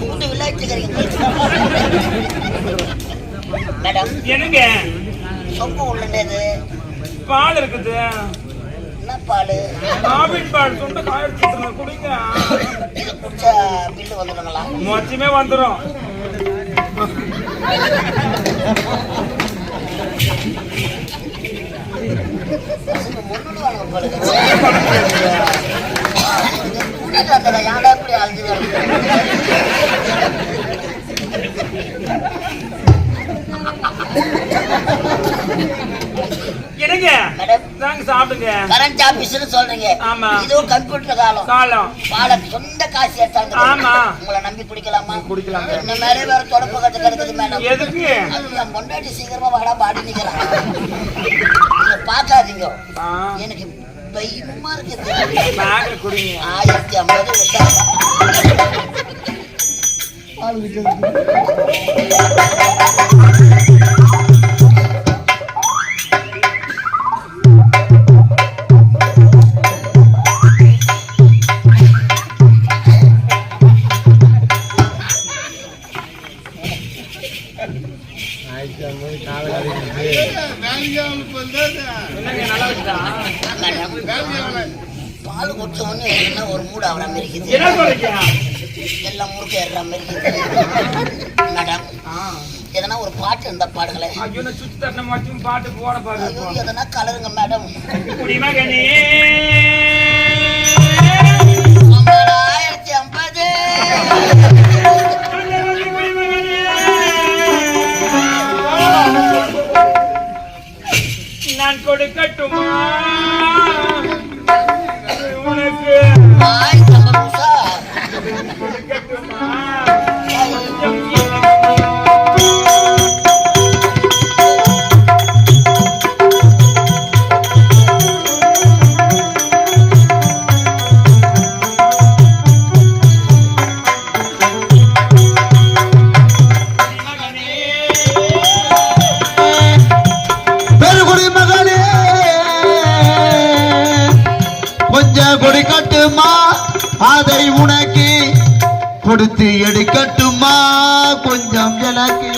பூண்டு விளையாட்டுக்கிறீங்க மேடம் என்னங்க? சொம்பு உள்ளது. பால் இருக்குது. என்ன பால்? ஆவின் பால் சுண்ட காய வச்சுட்டு குடிங்க. இது குடிச்சா பில்லு வந்துடுங்களா? வாங்க பாருங்க கூட்டிட்டு வந்தல யாரா இப்படி அழுது என்னங்க மேடம் தாங்க சாப்பிடுங்க கரண்ட் ஆபீஸ்னு சொல்றீங்க. ஆமா. இதுவும் கம்ப்யூட்டர் காலம். காலம். பாலை சொந்த காசு எடுத்தாங்க ஆமா. உங்களை நம்பி குடிக்கலாமா? குடிக்கலாம். என்ன நிறைய பேர் தொடப்பு கத்து கிடக்குது மேடம். எதுக்கு? என் பொண்டாட்டி சீக்கிரமா வாடா பாடி நிக்கிறான். ஆ, எனக்கு பயமா இருக்குது ஆயிரத்தி ஐம்பது விட்டா பால் குடிச்ச உடனே என்ன ஒரு மூடு ஆகிற மாதிரி இருக்குது என்ன சொல்றீங்க? எல்லாம் முறுக்கு ஏறுற மாதிரி இருக்குது மேடம் ஆ, எதனா ஒரு பாட்டு இருந்தா நான் சுத்தி தட்டின மட்டும் பாட்டு போட ஐயோ பாரு எதனா கலருங்க மேடம். ஆயிரத்தி ஐம்பது. கொடுக்கட்டுமா? கொடுத்து எடுக்கட்டுமா? கொஞ்சம் எனக்கு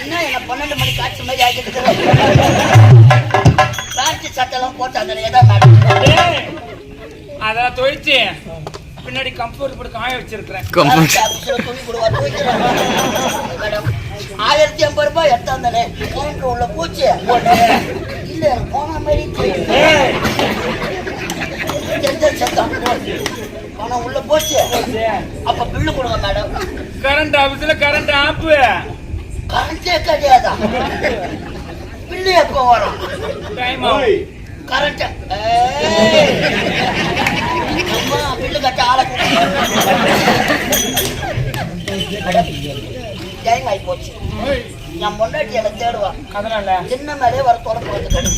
என்ன என்ன பன்னெண்டு மணி காட்சி மாதிரி ஆக்கிட்டு பிளாஸ்டிக் சட்டெல்லாம் போட்டு மேடம் அதெல்லாம் தொழிச்சு பின்னாடி கம்ஃபர்ட் போட்டு காய வச்சிருக்கிறேன். மேடம் ஆயிரத்தி ஐம்பது ரூபாய் எடுத்தாந்தானே கவுண்டர் உள்ள பூச்சி. போட்டு இல்ல எனக்கு போன மாதிரி பணம் உள்ள போச்சு. அப்ப பில்லு கொடுங்க மேடம் கரண்ட் ஆபீஸ்ல கரண்ட் ஆப்பு கரண்டே கிடையாதா? பில்லு எப்போ வரும்? கரண்ட் அம்மா பில்லு கட்ட ஆளை டைம் ஆகி போச்சு என் பொண்டாட்டி என்னை தேடுவான் அதனால சின்ன மேலே வர தொடர்பு வந்து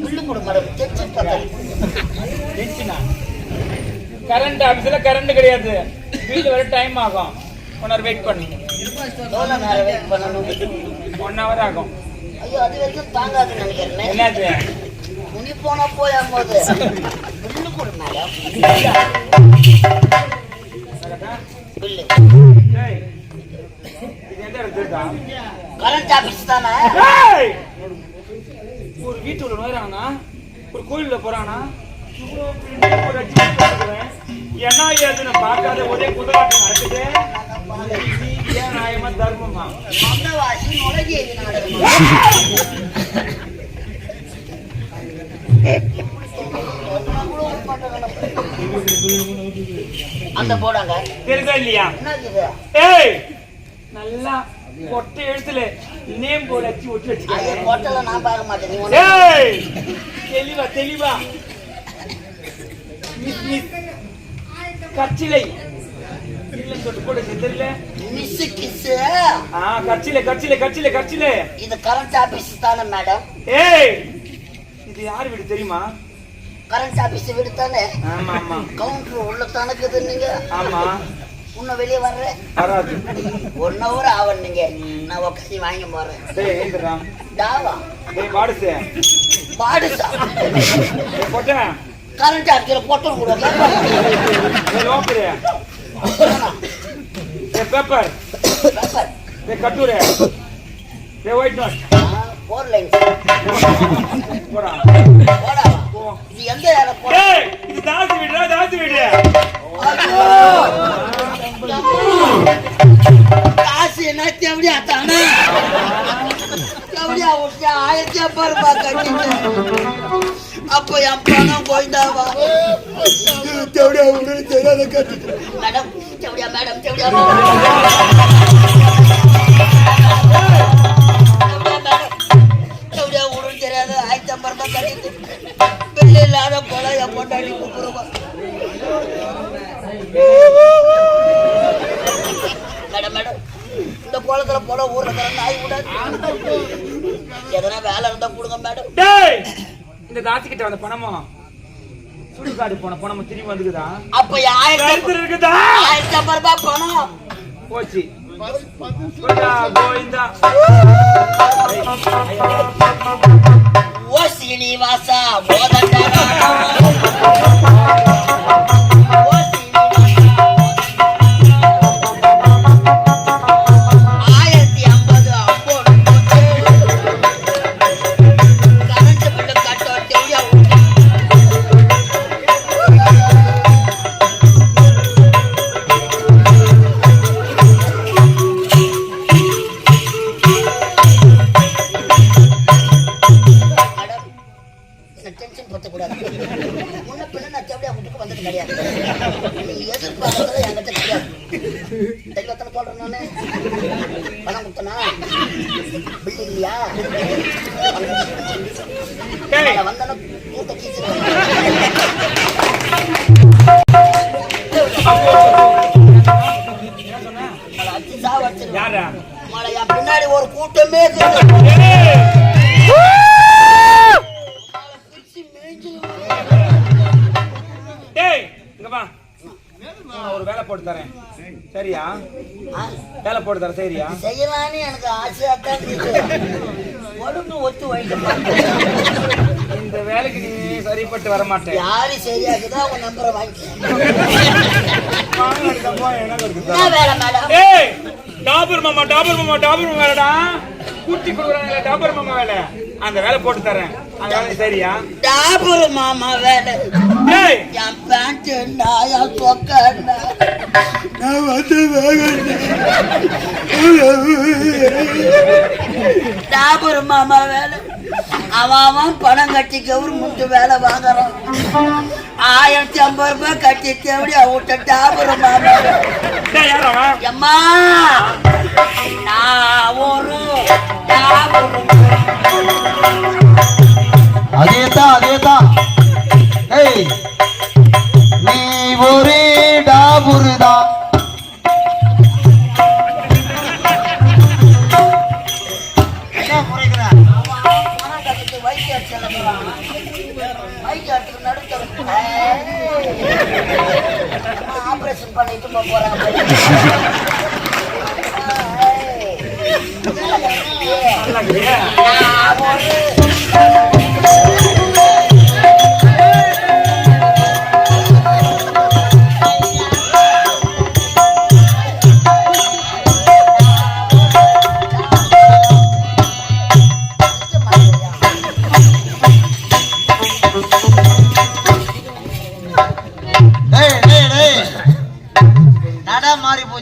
பில்லு கொடு மேடம் பார்த்தா கரண்ட் ஆபீஸ்ல கரண்ட் கிடையாது வீடு வர டைம் ஆகும் ஒன் ஹவர் வெயிட் பண்ணு எவ்வளோ நேரம் வெயிட் பண்ணணும் ஒன் ஹவர் ஆகும் ஐயோ அது வரைக்கும் தாங்காதுன்னு நினைக்கிறேன் என்னது முனி போனா போயா போது கரண்ட் ஆபீஸ் தானே ஒரு வீட்டுல நுழைறானா ஒரு கோயில்ல போறானா என்ன ஏதுன்னு பார்க்காத ஒரே நடக்குது நியாயமா தர்மமா அந்த போடாங்க. தெரியுதா இல்லையா? ஏய்! நல்லா கொட்டை எழுத்துல நேம் போர்டு அடிச்சு ஒட்டி அது வச்சுக்கிறேன் ஹோட்டல்ல நான் பார்க்க மாட்டேன். ஏய்! தெளிவா தெளிவா. Miss miss. கச்சிலை. இல்ல கூட தெரியல. மிஸ் கிஸ் ஆ கச்சிலை கச்சிலை கச்சிலை கச்சிலை. இது கரண்ட் ஆபீஸ் தானே மேடம் ஏய்! இது யார் வீடு தெரியுமா? கரண்ட் ஆபீஸ் வீடு தானே ஆமா ஆமா. கவுண்டர் உள்ள தானக்குது நீங்க. ஆமா. உன்னை வெளியே வர்றேன். வராது. ஒன் ஹவர் ஆகும் நீங்க. நான் உட்காந்து வாங்கி போறேன் டாவா. டேய் பாடுசா டேய் கொட்டை கரண்ட் ஆபீஸ்ல போட்டு கூட பேப்பர் டேய் கட்டூரு. ஒயிட் நோட் போர் லைன் போடா. போடாவா போ இது எந்த போட டேய் இது தாசி வீடுடா தாசி வீடு. காசு என்ன தேவடியா தானே? தேவடியா விட்டு ஆயிரத்தி ரூபாய் கட்டிட்டு அப்ப என் பணம் போயிட்டாவா? தேவடியா தெரியாத மேடம் தேவடியா மேடம் தேவடியா. இல்லாத போல என் பொண்டாடி கூப்பிடுவா. மேடம் மேடம் இந்த கோலத்துல போட ஊர்ல இருக்கிற நாய் விடாது எதனா வேலை இருந்தா கொடுங்க மேடம். இந்த தாசி கிட்ட வந்த பணமும் சுடுகாடு போன பணமும் திரும்பி வந்துக்குதா? அப்ப ஆயிரத்தி இருக்குதா? ஆயிரத்தி ஐம்பது ரூபாய் பணம். போச்சு. கோவிந்தா சீனிவாசா மோதண்டா பின்னாடி ஒரு கூட்டமே ஒரு வேலை போட்டு தரேன். சரியா? வேலை போட்டு தரேன் சரியா? செய்யலான்னு எனக்கு ஆசையா தான் ஒழுங்கு ஒத்து வைக்க இந்த வேலைக்கு நீ சரிப்பட்டு வர மாட்டேன். யாரு சரியாக்குதோ அவங்க நம்பரை வேலை மேடம்? டாபர் மாமா டாபர் மாமா டாபர் மாமா வேலைடா. கூட்டி கொடுக்குறாங்களே டாபர் மாமா வேலை. அந்த வேலை போட்டு தரேன். அந்த வேலை சரியா? டாபர் மாமா வேலை. என் பேண்ட் நாயா சொக்க நான் வந்து டாபர் மாமா வேலை. அவன் பணம் கட்டி கவர்மெண்ட் வேலை வாங்குறான் ஆயிரத்தி ஐம்பது ரூபாய் கட்டி தேடி அவட்ட டாபர் மாமா வேலை. டேய் யார் அவன் எம்மா நான் ஒரு டாபர் வைத்தியத்துக்கு நடுத்தரும் ஆபரேஷன் பண்ணிட்டு போறாங்க. நல்லா இருக்குதே.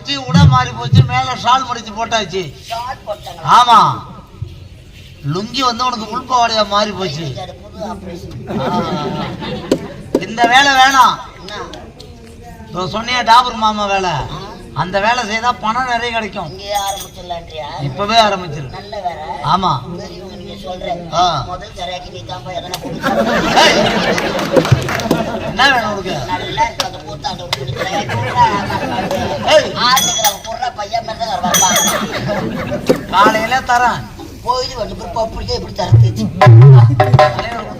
மாறி போச்சு உட மாறி போச்சு மேல ஷால் முடிச்சு போட்டாச்சு. ஆமா. லுங்கி வந்து உனக்கு முள்பாவாடையா மாறி போச்சு. இந்த வேலை வேணாம். சொன்னியா டாபர் மாமா வேலை. அந்த வேலை செய்தா பணம் நிறைய கிடைக்கும். இப்பவே ஆரம்பிச்சிரு. ஆமா. சொல்றேன். முதல் கரையாக்கி நீ தான்ப்பா எதனா ஏய். என்ன வேணும் உனக்கு? நல்லா இருக்கு அந்த பையன் மாதிரி தான் வருவாப்பா காலையில தரேன். போயிட்டு வந்து பிறப்பு அப்படியே இப்படி தரத்துச்சு.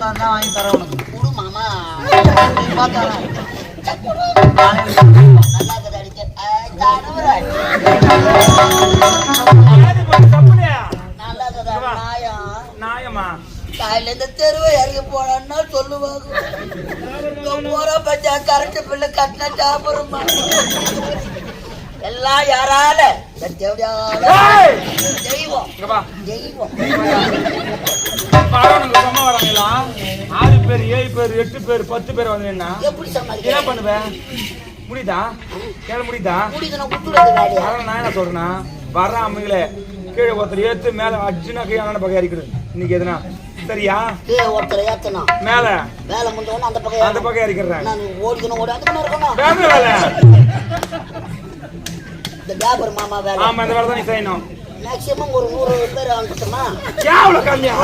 தான் வாங்கி தரேன் உனக்கு. குடு மாமா. காலையில நல்லா இருக்குது அடிக்க. காலையில இந்த தெருவை இறங்கி போனான்னா சொல்லுவாங்க. போற பச்சா கரண்ட் பில்லு கட்டின சாப்பிடுமா எல்லாம் யாரால? தெய்வம். தெய்வம். ஆறு பேர் ஏழு பேர் எட்டு பேர் பத்து பேர் வந்து என்ன என்ன பண்ணுவேன் முடியுதா? கேள முடியுதா? நான் என்ன சொல்றேன்னா வர்ற அம்மைகளே கீழே ஒருத்தர் ஏத்து மேல அர்ஜுனா அண்ணன் பக்கம் இறக்கிடு இன்னைக்கு எதுனா? சரியா? கீழே ஒருத்தரை ஏத்தணும் மேல. வேலை முடிஞ்சவொடனே அந்த அந்த பக்கம் பக்கம் இறக்கிறேன் நான் ஓடிக்கணும் ஓடி அந்த பக்கம் இருக்கணும் வேற வேலை? இந்த வியாபார மாமா வேலை. ஆமா இந்த வேலை தான் நீ செய்யணும். மேக்சிமம் ஒரு நூறு பேர் கம்மியா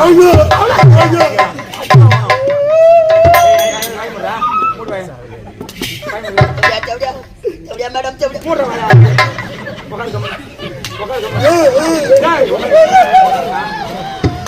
தேவடியா தேவடியா மேடம் தேவடியா எங்கே